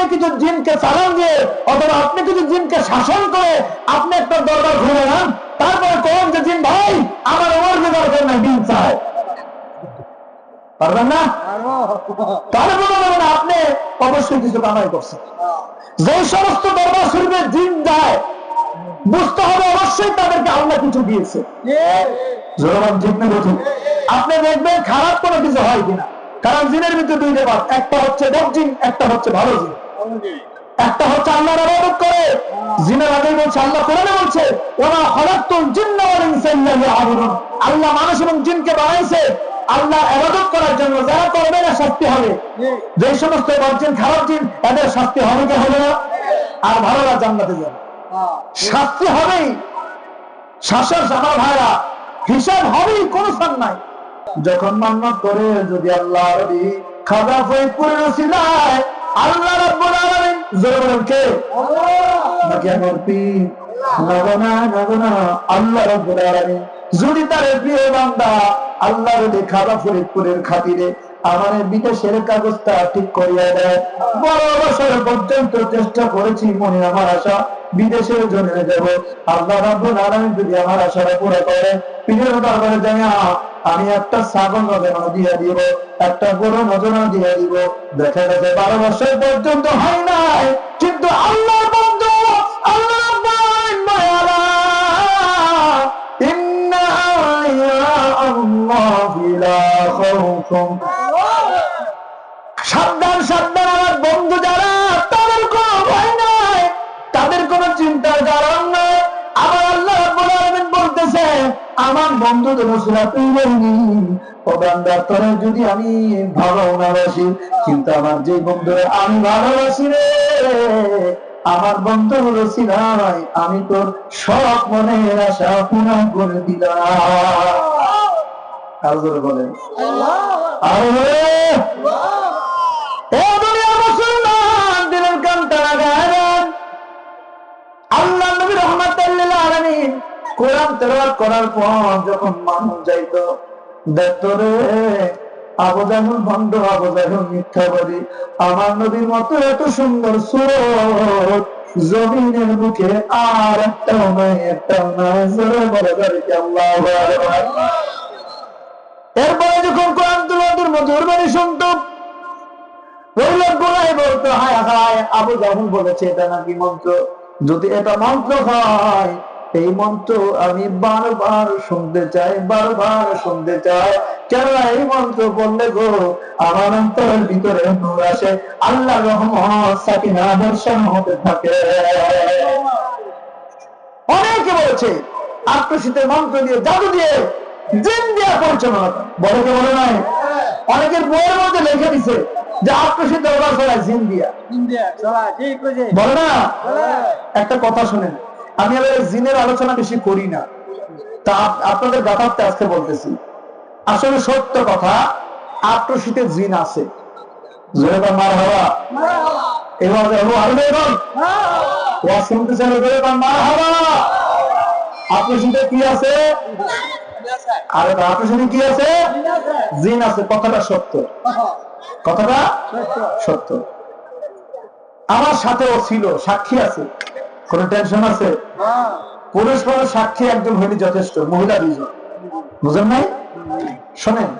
আপনি কিছু জিনকে চালান দিয়ে অথবা আপনি কিছু জিনকে শাসন করে আপনি একটা দরবার ঘুরে নেন তারপরে কোন যে, জিন ভাই, আমার ওমর যে দরকার নাই দিন চায় পারবেন না? বলতে আপনি অবশ্যই কিছু কামাই করছেন। যে সমস্ত দরবার শরীফে জিন যায়, বুঝতে হবে অবশ্যই তাদেরকে আল্লাহ কিছু দিয়েছে। আপনি দেখবেন খারাপ কোনো কিছু হয় কিনা। কারণ জিনের ভিতরে দুইটা বাদ একটা হচ্ছে বদ জিন, একটা হচ্ছে ভালো জিন। একটা হচ্ছে আল্লাহর আবাদত করে জিনের আগে বলছে আল্লাহ কোরআনে বলছে ওরা হলাক্তুল জিন্না ওয়াল ইনসা ইল্লা আল্লাহ মানুষ এবং জিনকে বানাইছে আল্লাহ আবাদত করার জন্য যারা করবে না শাস্তি হবে। যে সমস্ত খারাপ জিন এদের শাস্তি হবে কি হবে না? আর ভালোরা জান্নাতে যাবে। শাস্তি হবেই। শাসক আমার ভাইরা হিসাব হবেই কোন নাই। যখন মান্নাত করে যদি আল্লাহ খাজা ফরিদপুরের আল্লাহ রাব্বুল আলামিন। জোরে বলেন কে? নাকি আমার পীর। নগনা নগনা আল্লাহ রাব্বুল আলামিন। যদি তার প্রিয় বান্দা আল্লাহ রবি খাজা ফরিদপুরের খাতিরে আমার বিদেশের কাগজটা ঠিক করিয়া দেয় বড় বছর পর্যন্ত চেষ্টা করেছি মনে আমার আশা বিদেশের জন্য যাব আল্লাহ রাব্বুল আলামিন যদি আমার আশাটা পুরো করে পীরের দরবারে আমি একটা ছাগল নজনা দিয়ে দিব, একটা গরু নজনা দিয়ে দিব। দেখা গেছে বারো বছর পর্যন্ত হয় নাই, কিন্তু আল্লাহ বন্ধু আল্লাহ রাব্বুল আলামিন আমার রসুলা তুই বলনি ও তোরা যদি আমি ভালো না বাসি কিন্তু আমার যে বন্ধুরা আমি ভালোবাসি রে আমার বন্ধু রসিল আমি তোর সব মনের আশা পূরণ করে দিলাম। আর জোরে বলেন। আরে করার পর যখন মানুষ যাইতো আবু আবু মিথ্যাবাদী আমার নবীর মতো এত সুন্দর সুরত জমিনের বুকে আর নাই নাই। জোরে বলে আল্লাহ এরপরে যখন কোরআন মধুর বলতো, হায় হায়, আবু বলেছে এটা নাকি মন্ত্র। যদি এটা মন্ত্র হয় এই মন্ত্র আমি বারবার শুনতে চাই বারবার শুনতে চাই। কেন এই মন্ত্র বললে গো? আমার অন্তরের ভিতরে নূর আসে। আল্লাহ রহমত সাকিনা বর্ষণ হতে থাকে। অনেকে বলেছে আত্মশীতের মন্ত্র দিয়ে জাদু দিয়ে জিন দিয়ে পরিচালনা বলে কে বলে নাই? অনেকের বইয়ের মধ্যে লিখে দিছে যে আত্মশীত দরবার করায় জিন দিয়া। বলে না? একটা কথা শুনেন। আমি জিনের আলোচনা বেশি করি না। তা আপনাদের ব্যাপারটা আজকে বলতেছি। আসলে সত্য কথা আত্মশীতে জিন আছে। মার হওয়া। এবার জিন আছে, কথাটা সত্য। কথাটা সত্য। আমার সাথেও ছিল, সাক্ষী আছে। কোন টেনশন আছে? পুরুষ মানুষ সাক্ষী একজন হইলে যথেষ্ট মহিলা দুইজন। বুঝেন নাই? শোনেন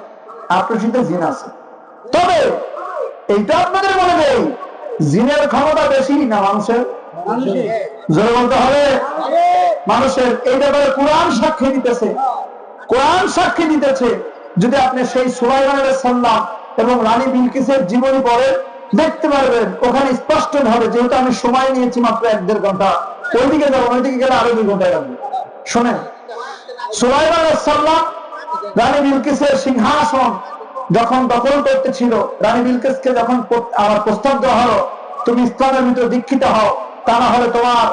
আপনার সাথে জিন আছে। তবে এইটা আপনাদের মনে নেই জিনের ক্ষমতা বেশি না মানুষের? জোরে বলতে হবে। মানুষের এই ব্যাপারে কোরআন সাক্ষী দিতেছে। কোরআন সাক্ষী দিতেছে। যদি আপনি সেই সুলাইমান সাল্লাম এবং রানী বিলকিসের জীবনী পড়েন দেখতে পারবেন, ওখানে স্পষ্ট ভাবে যেহেতু আমি সময় নিয়েছি মাত্র এক দেড় ঘণ্টা, ওইদিকে যাব, ওইদিকে গেলে আরও দুই ঘণ্টা লাগবে। শোনেন, সুলাইমান সাল্লাম রানী বিলকিসের সিংহাসন যখন দখল করতেছিল, রানী বিলকিসকে যখন আমার প্রস্তাব দেওয়া হলো, তুমি ইসলামের ভিতরে দীক্ষিত হও, তা না হলে তোমার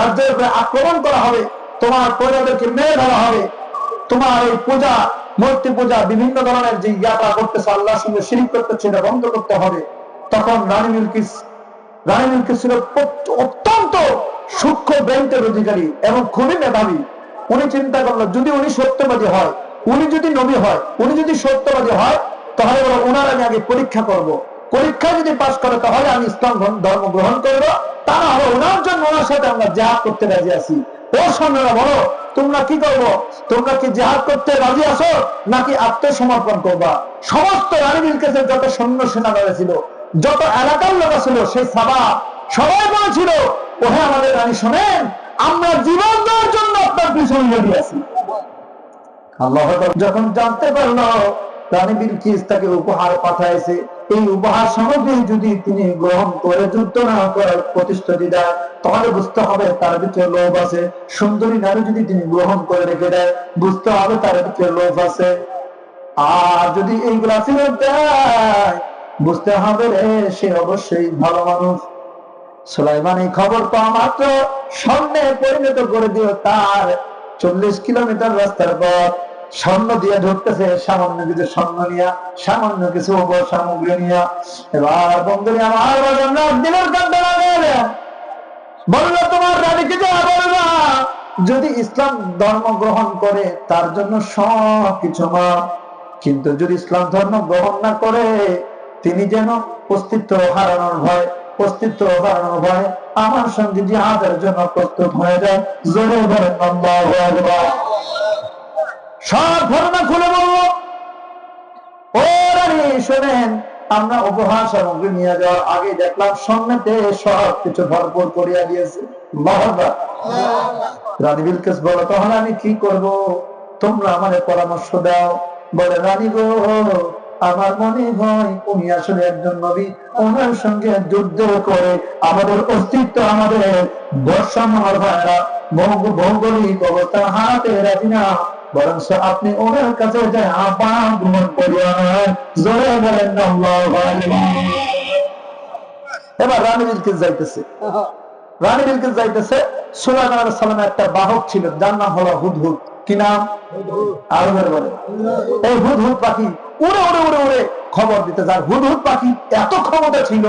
রাজ্যের উপরে আক্রমণ করা হবে, তোমার প্রজাদেরকে মেরে ধরা হবে, তোমার এই পূজা মূর্তি পূজা বিভিন্ন ধরনের যে ইয়াত্রা করতেছে, আল্লাহর সঙ্গে শিরিক করতেছে এটা বন্ধ করতে হবে। তখন রানী মিলকিস রানী মিলকিস ছিল অত্যন্ত সূক্ষ্ম ব্রেন্টের অধিকারী এবং খুবই মেধাবী। উনি চিন্তা করল, যদি উনি সত্যবাদী হয়, উনি যদি নবী হয়, উনি যদি সত্যবাদী হয়, তাহলে বলো ওনার আমি আগে পরীক্ষা করব। পরীক্ষা যদি পাশ করে, তাহলে আমি ইসলাম ধর্ম গ্রহণ করব। তা না হলে ওনার জন্য ওনার সাথে আমরা যা করতে রাজি আছি। ও সৈন্যরা বলো, তোমরা কি করব? তোমরা কি জেহাদ করতে রাজি নাকি আত্মসমর্পণ করবা? সমস্ত যত সৈন্য ছিল, যত এলাকার লোক ছিল সেই সাবা সবাই বলেছিল, ওহে আমাদের রানী, শোনেন, আমরা জীবন দেওয়ার জন্য আপনার পিছনে রেডি আছি। আল্লাহ যখন জানতে পারল, রানী বিলকিস তাকে উপহার পাঠাইছে। এই উপহার সামগ্রী যদি তিনি গ্রহণ করে, যুদ্ধ না করার প্রতিশ্রুতি দেয় তাহলে বুঝতে হবে তার ভিতরে লোভ আছে। সুন্দরী নারী যদি তিনি গ্রহণ করে রেখে দেয়, বুঝতে হবে তার ভিতরে লোভ আছে। আর যদি এইগুলা ফেরত দেয়, বুঝতে হবে রে, সে অবশ্যই ভালো মানুষ। সুলাইমান, এই খবর পাওয়া মাত্র স্বর্ণে পরিণত করে দিও তার চল্লিশ কিলোমিটার রাস্তার পর স্বর্ণ দিয়ে ঢুকতেছে সামান্য কিছু স্বর্ণ নিয়া, সামান্য কিছু সামগ্রী নিয়া। এবার বন্ধুরি, আমার বলল, তোমার রানীকে যা যদি ইসলাম ধর্ম গ্রহণ করে, তার জন্য সব কিছু মা কিন্তু যদি ইসলাম ধর্ম গ্রহণ না করে, তিনি যেন অস্তিত্ব হারানোর ভয়, অস্তিত্ব হারানোর ভয় আমার সঙ্গে জিহাদের জন্য প্রস্তুত হয়ে যায়। জোরে বলেন, আল্লাহু আকবার। সব ঘটনা খুলে বলব। শোনেন, আমরা উপহার সামগ্রী নিয়ে যাওয়ার আগে দেখলাম সামনেতে সব কিছু ভরপুর করিয়া দিয়েছে। রানী বিলকেস বলো তাহলে আমি কি করব? তোমরা আমাদের পরামর্শ দাও। বলে, রানী গো, আমার মনে হয় উনি আসলে একজন নবী। ওনার সঙ্গে যুদ্ধ করে আমাদের অস্তিত্ব আমাদের বর্ষণ হওয়ার ভাইরা ভৌগ- ভৌগোলিক অবস্থা হাতে রাখি না। বরং আপনি ওনার কাছে আহ্বান গ্রহণ করিয়া বলেন। এবার যাইতেছে। যাইতেছে। সুলাইমান একটা বাহক ছিল, যার নাম হলো হুদহুদ। কি নাম? আরবের বলে এই হুদহুদ পাখি উড়ে উড়ে উড়ে উড়ে খবর দিতে যার হুদহুদ পাখি এত ক্ষমতা ছিল,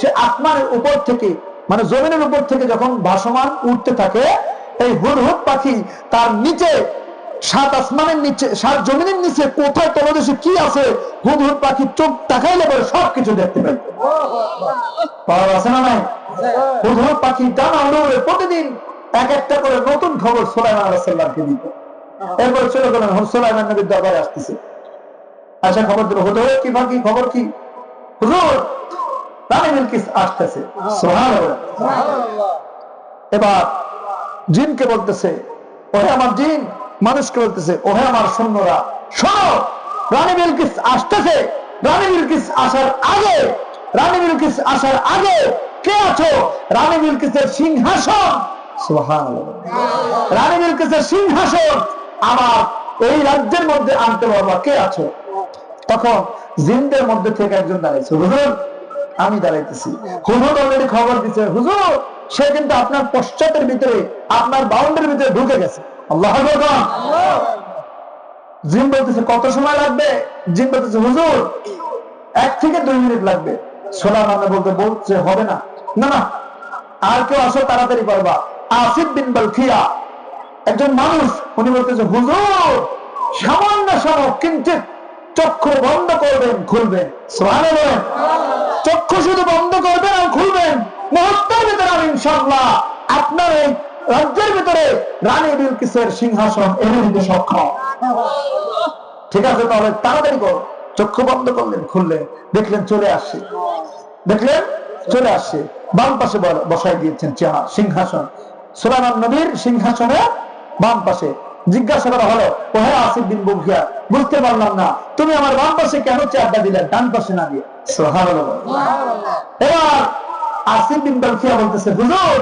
সে আসমানের উপর থেকে মানে জমিনের উপর থেকে যখন ভাসমান উঠতে থাকে, এই হুদহুদ পাখি তার নিচে সাত আসমানের নিচে সাত জমিনের নিচে কোথায় তলদেশে কি আছে? হুদহুদ পাখি চোখ তাকাইলে পরে সবকিছু দেখতে পাই পাওয়া আছে না নাই? হুদহুদ পাখি টানা উড়ে প্রতিদিন এক একটা করে নতুন খবর সোলাইমান আলাইহিস দিত। এরপর চলে গেলেন সোলাইমান নবীর দরবারে আসতেছে। আচ্ছা খবর দিল হুদহুদ কি পাখি খবর কি? হুজুর রানী বিলকিস আসতেছে। এবার জিনকে বলতেছে ওরে আমার জিন মানুষকে বলতেছে ওহে আমার সৈন্যরা শোনো রানী বিলকিস আসতেছে। রানী বিলকিস আসার আগে রানী বিলকিস আসার আগে কে আছো? রানী বিলকিসের সিংহাসন। রানী বিলকিসের সিংহাসন। আমার এই রাজ্যের মধ্যে আনতে পারবা কে আছো? তখন জিনদের মধ্যে থেকে একজন দাঁড়াইছে হুজুর আমি দাঁড়াইতেছি। হুজুর অলরেডি খবর দিচ্ছে হুজুর সে কিন্তু আপনার পশ্চাতের ভিতরে আপনার বাউন্ডারির ভিতরে ঢুকে গেছে। আল্লাহ জিন বলতেছে কত সময় লাগবে? জিন বলতেছে হুজুর এক থেকে দুই মিনিট লাগবে। সোলা মানে বলতে বলছে হবে না। না না আর কেউ আসো তাড়াতাড়ি পারবা আসিফ বিন বালখিয়া একজন মানুষ উনি বলতেছে হুজুর সামান্য সময় কিন্তু চক্ষু বন্ধ করবেন খুলবেন। সোহানে বলেন। চক্ষু শুধু বন্ধ করবেন আর খুলবেন। মুহূর্তের ভিতরে আমি ইনশাল্লাহ আপনার এই রাজ্যের ভিতরে রানী বিলকিসের সিংহাসন এনে দিতে সক্ষম? ঠিক আছে তাহলে তাড়াতাড়ি করো। চক্ষু বন্ধ করলেন খুললেন দেখলেন চলে আসছে। দেখলেন চলে আসছে। বাম পাশে বসাই দিয়েছেন চেহারা সিংহাসন। সুলাইমান নবীর সিংহাসনে বাম পাশে। জিজ্ঞাসা করা হলো ওহে আসিফ বিন বুখিয়া বুঝতে পারলাম না তুমি আমার বাম পাশে কেন চেয়ারটা দিলে ডান পাশে না দিয়ে? এবার আসিফ বিন বালখিয়া বলতেছে হুজুর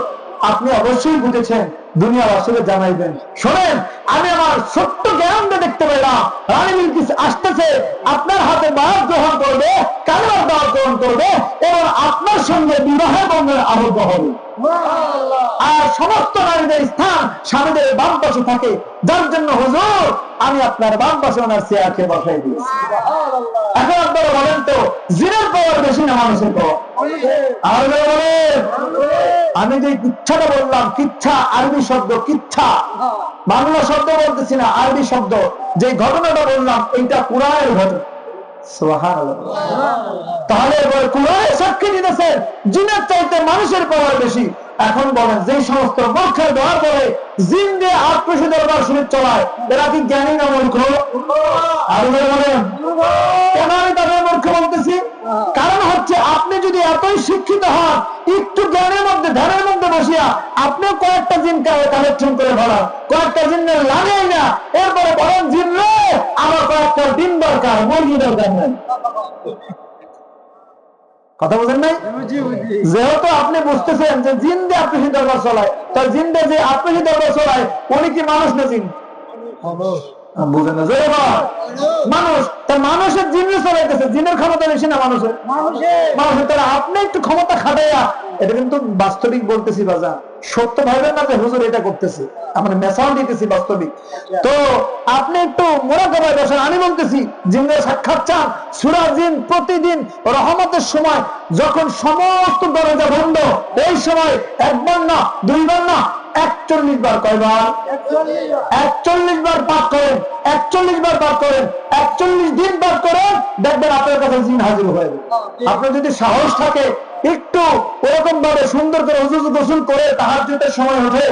আপনি অবশ্যই বুঝেছেন দুনিয়া আসলে জানাইবেন। শোনেন আমি আমার ছোট্ট জ্ঞানটা দেখতে পেলাম। রানী বিলকিস আসতেছে আপনার হাতে বাদ গ্রহণ করবে কালেমার দাওয়াত গ্রহণ করবে এবং আপনার সঙ্গে বিবাহের বন্ধনে আবদ্ধ হবে। আর সমস্ত নারীদের স্থান স্বামীদের বাম পাশে থাকে। যার জন্য হুজুর আমি আপনার বাম পাশে ওনার চেয়ারকে বসাই দিয়েছি। এখন আপনারা বলেন তো জিনের পাওয়ার বেশি না মানুষের পাওয়ার? আর বলেন। আমি যে কিচ্ছাটা বললাম কিচ্ছা আরবি শব্দ কিচ্ছা। বাংলা শব্দ বলতেছি না আরবি শব্দ। যে ঘটনাটা বললাম এইটা কোরআনের ঘটনা। তাহলে এবার কোরআনে সাক্ষী দিতেছেন, জিনের চাইতে মানুষের পাওয়ার বেশি। এখন বলেন যে সমস্ত পক্ষের দোয়া করে জিন দিয়ে আত্মসী দরবার শরীর চলায়, এরা কি জ্ঞানী না মূর্খ? আর বলেন। এতই শিক্ষিত হন। একটু জ্ঞানের মধ্যে, ধ্যানের মধ্যে বসিয়া আপনি কয়েকটা জিন কালেকশন করে ফেলান। কয়েকটা জিনের লাগেই না। এরপরে বলেন জিনলে আমার কয়েকটা দিন দরকার, মুরগি দরকার নাই। কথা বলেন নাই? যেহেতু আপনি বুঝতেছেন যে জিন দিয়ে আপনি দরবার চলায়, তো জিন দিয়ে যে আপনি দরবার চলায়, উনি কি মানুষ না জিন? বুঝেন না। জোরে মানুষ। তা মানুষের জিনে চলাইতেছে জিনের ক্ষমতা বেশি না মানুষের। মানুষের। তারা আপনি একটু ক্ষমতা খাটাইয়া এটা কিন্তু বাস্তবিক বলতেছি বাজা সত্য ভাবেন না যে হুজুর এটা করতেছে। আমরা মেসাল দিতেছি বাস্তবিক। তো আপনি একটু বসেন আমি বলতেছি জিনের সাক্ষাৎ চান সুরা জিন প্রতিদিন রহমতের সময় যখন সমস্ত দরজা বন্ধ এই সময় একবার না দুইবার না একচল্লিশ বার কয়বার? একচল্লিশ বার পাঠ করেন, একচল্লিশ বার পাঠ করেন, একচল্লিশ দিন পাঠ করেন, দেখবেন আপনার কাছে জিন হাজির হয়ে আপনার যদি সাহস থাকে, একটু ওরকম ভাবে সুন্দর করে হুজুর গোসল করে তাহার সময় ওঠে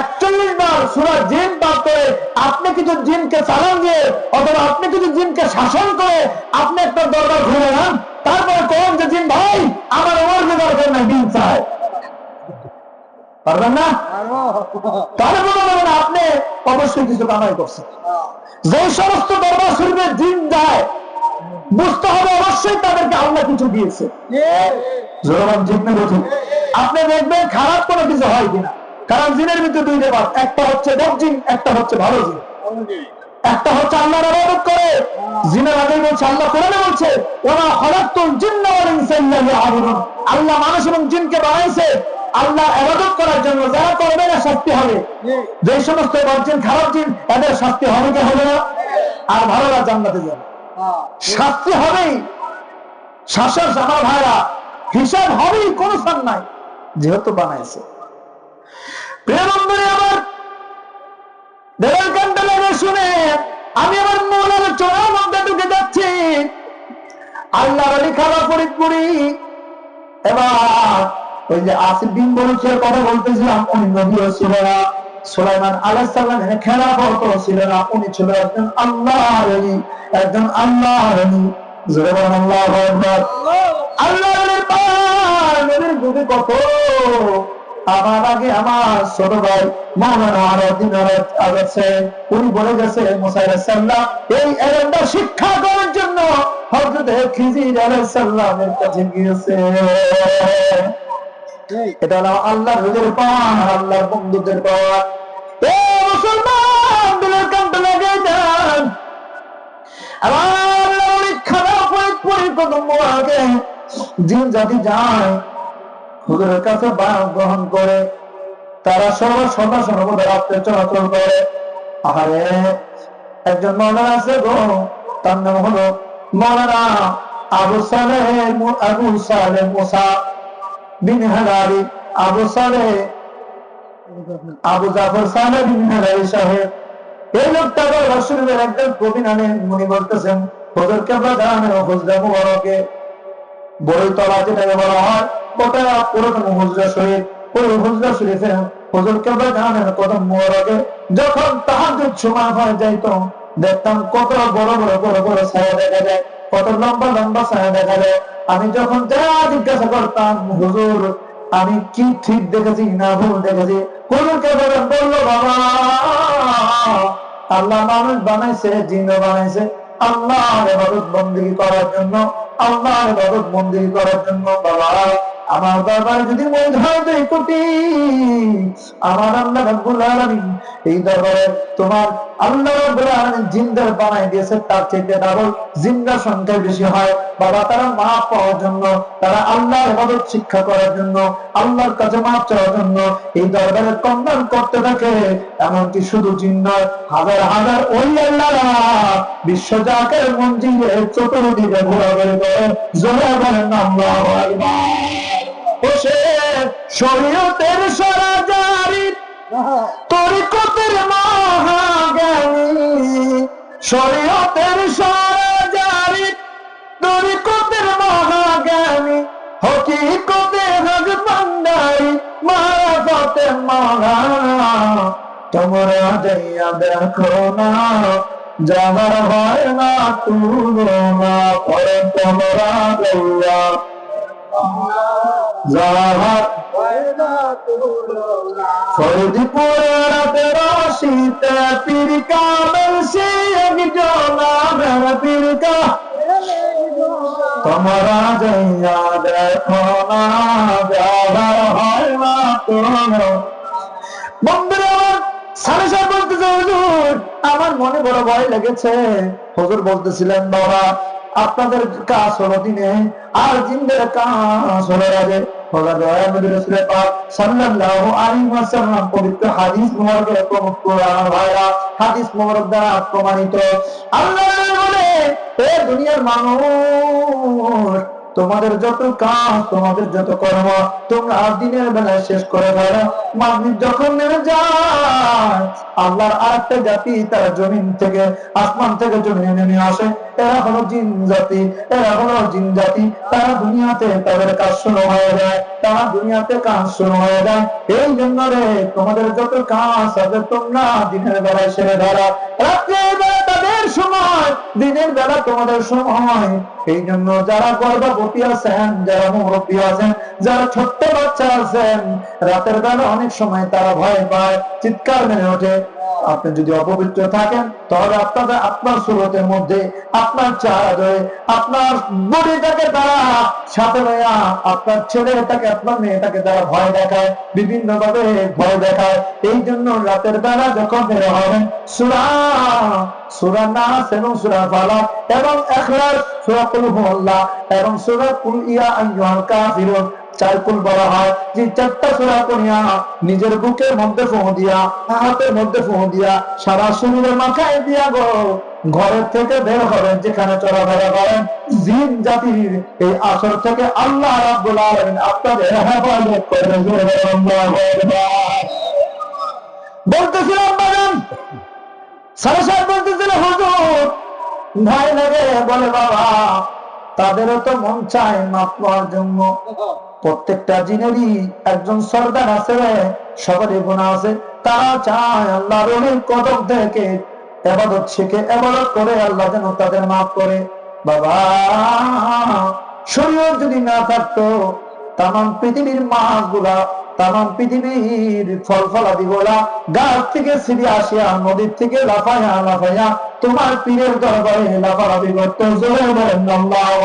একচল্লিশ বার সুরা জিন পাঠ করে আপনি কিছু জিনকে চালান দিয়ে অথবা আপনি কিছু জিনকে শাসন করে আপনি একটা দরবার ঘুরে নেন তারপরে কোন যে, জিন ভাই, আমার ওর দরকার নাই? দিন চায়। পারবেন না? তাহলে মনে করেন আপনি অবশ্যই কিছু কামাই করছেন। যে সমস্ত দরবার শরীফের দিন যায় বুঝতে হবে অবশ্যই তাদেরকে আল্লাহ কিছু দিয়েছে। আপনি দেখবেন খারাপ কোনো কিছু হয় কিনা। কারণ জিনের ভিতরে দুইটা বাদ একটা হচ্ছে বদ জিন একটা হচ্ছে ভালো জিন। একটা হচ্ছে আল্লাহর আবাদত করে। জিনের আগে বলছে আল্লাহ কোরআনে বলছে ওরা হরাত্তুল জিন্না ওয়াল ইনসা ইল্লা লিয়াবুদুন। আল্লাহ মানুষ এবং জিনকে বানাইছে। আল্লাহ আবাদত করার জন্য যারা করবে না শাস্তি হবে। যে সমস্ত বর্জিন খারাপ জিন এদের শাস্তি হবে কি হবে না? আর ভালোরা জান্নাতে যাবে। শাস্তি হবেই। শাসক আমার ভাইরা হিসাব হবেই কোনো স্থান নাই। যেহেতু বানাইছে। প্রিয় বন্ধুরে আমার দেবের কান্ড লাগে শুনে আমি আমার মৌলার চোরার মধ্যে ঢুকে যাচ্ছি। আল্লাহ আলী খালা ফরিদপুরি এবার ওই যে আসিফ বিন কথা বলতেছিলাম, উনি ছিল না, সুলাইমান আলাহ সাল্লামের খেলা বলতো ছিল না, উনি ছিল একজন একজন কত? আমার আগে আমার ছোট ভাই আছে উনি বলে গেছে মুসাইর সাল্লাম এই এলেমটা শিক্ষা করার জন্য হযরত খিজির আলাইহিস সালামের কাছে গিয়েছে। এটা হলো আল্লাহর হুজুর পাওয়া আল্লাহর বন্ধুদের পাওয়া এ মুসলমান, দিলের কান্ড লাগে যান আমার অনেক খারাপ হয়ে পড়ে কদম আগে জিন জাতি যায়, হুজুরের কাছে বায়ান গ্রহণ করে। তারা সর্ব সদা সর্বদা রাত্রে চলাচল করে। আহারে, একজন মৌলানা আছে গো, তার নাম হলো মৌলানা আবু সালেহ আবু সালেহ মুসা। যখন তাহাজ্জুদ সময় হয়ে যাইতো দেখতাম কত বড় বড় বড় বড় ছায়া দেখা যায়। কত লম্বা লম্বা ছায়া দেখা যায়। আমি যখন যা জিজ্ঞাসা করতাম, হুজুর, আমি কি ঠিক দেখেছি না ভুল দেখেছি? হুজুর কেবল বলল, বাবা, আল্লাহ মানুষ বানাইছে জিন বানাইছে। আল্লাহর ইবাদত বন্দী করার জন্য, আল্লাহর ইবাদত বন্দী করার জন্য বাবা আমার দরবারে যদি মনে হয় কোটি, আমার আল্লাহ রাব্বুল আলামিন এই দরবারে তোমার আল্লাহ রাব্বুল আলামিন জিন্দার বানাই দিয়েছে, তার চাইতে ডাবল জিন্দা সংখ্যা বেশি হয়। বাবা, তারা মাফ পাওয়ার জন্য, তারা আল্লাহর ইবাদত শিক্ষা করার জন্য, আল্লাহর কাছে মাফ চাওয়ার জন্য এই দরবারে কন্যান করতে থাকে। এমনকি শুধু জিন হাজার হাজার ওই আল্লাহরা বিশ্ব জাকের মঞ্জিলে চতুর্দিকে ঘোরাঘুরি করে। জোরে বলেন, আল্লাহু বসে শরীয়তের সরাজারি, তরিকতের মহাজ্ঞানী। শরীয়তের সরাজারি, তরিকতের মহাজ্ঞানী। হকিকতে হক ভান্ডারি, মারাফতে মহানা তোমরা যাইয়া দেখো না, যাবার হয় না তুলনা পরে তোমরা যাইয়া যাবার ফরিদপুরে রাতে রশিতে পিরিকা বেশি একজনা ভেড় পিরিকা। তোমরা যাইয়া দেখো না ব্যবহার হয় না বন্ধুরা আমার সাড়ে সাত বলতেছে আমার মনে বড় ভয় লেগেছে। বলতেছিলেন, বাবা, আপনাদের কাজ হলো দিনে, আর জিন্দের কাজ হলো রাজে দ্বারা প্রমাণিত। আল্লাহ দুনিয়ার মানুষ তোমাদের যত কাজ, তোমাদের যত কর্ম, তোমরা দিনের বেলায় শেষ করে ফেলো। মাগরিব যখন নেমে যায়, আল্লাহর আরেকটা জাতি তারা জমিন থেকে, আসমান থেকে জমিনে নেমে আসে। এরা হলো জিন জাতি, এরা হলো জিন জাতি। তারা দুনিয়াতে তাদের কাজ শুরু হয়ে যায়, তারা দুনিয়াতে কাজ শুরু হয়ে যায়। এই জন্য রে, তোমাদের যত কাজ আছে, তোমরা দিনের বেলায় সেরে ধরা রাত্রের বেলা তাদের সময়, দিনের বেলা তোমাদের সময়। এই জন্য যারা গর্ভবতী আছেন, যারা মুরব্বী আছেন, যারা ছোট্ট বাচ্চা আছেন, রাতের বেলা অনেক সময় তারা ভয় পায়, চিৎকার মেরে ওঠে। আপনি যদি অপবিত্র থাকেন, তাহলে আপনাদের, আপনার সুরতের মধ্যে, আপনার চাহারে আপনার বডিটাকে তারা সাথে লইয়া আপনার ছেলেটাকে, আপনার মেয়েটাকে তারা ভয় দেখায় বিভিন্ন ভাবে ভয় দেখায়। এই জন্য রাতের বেলা যখন বের হবেন, সুরা সুরা নাস এবং সুরা ফালাক এবং এখলাস, সুরা কুল হুয়াল্লাহ এবং সুরা কুল ইয়া আইয়ুহাল কাফিরুন চার কুল বলা হয়। যে চারটা সুরা পড়িয়া নিজের বুকের মধ্যে ফোঁ দিয়া, হাতের মধ্যে ফোঁ দিয়া সারা শরীরে মাথায় দিয়া গো। ঘরের থেকে বের হবেন, যেখানে চলাফেরা করেন জিন জাতির এই আসর থেকে আল্লাহ আপনাদের বলতেছিলাম সাত বলতেছিল, হুজুর, ভয় লাগে। বলে, বাবা, তাদেরও তো মন চায় মাপ পাওয়ার জন্য। প্রত্যেকটা জিনেরই একজন সর্দার আছে সবারই গুণা আছে। তারা চায় আল্লাহ রহির কদম থেকে এবাদত শিখে, এবাদত করে আল্লাহ যেন তাদের মাফ করে। বাবা শরীর যদি না থাকতো পৃথিবীর মাছগুলা তাম পৃথিবীর ফল ফলাদি গুলা গাছ থেকে ছিঁড়ে আসিয়া, নদীর থেকে লাফাইয়া লাফাইয়া তোমার পীরের দরবারে লাফালাফি করতো। জোরে বলেন, আল্লাহু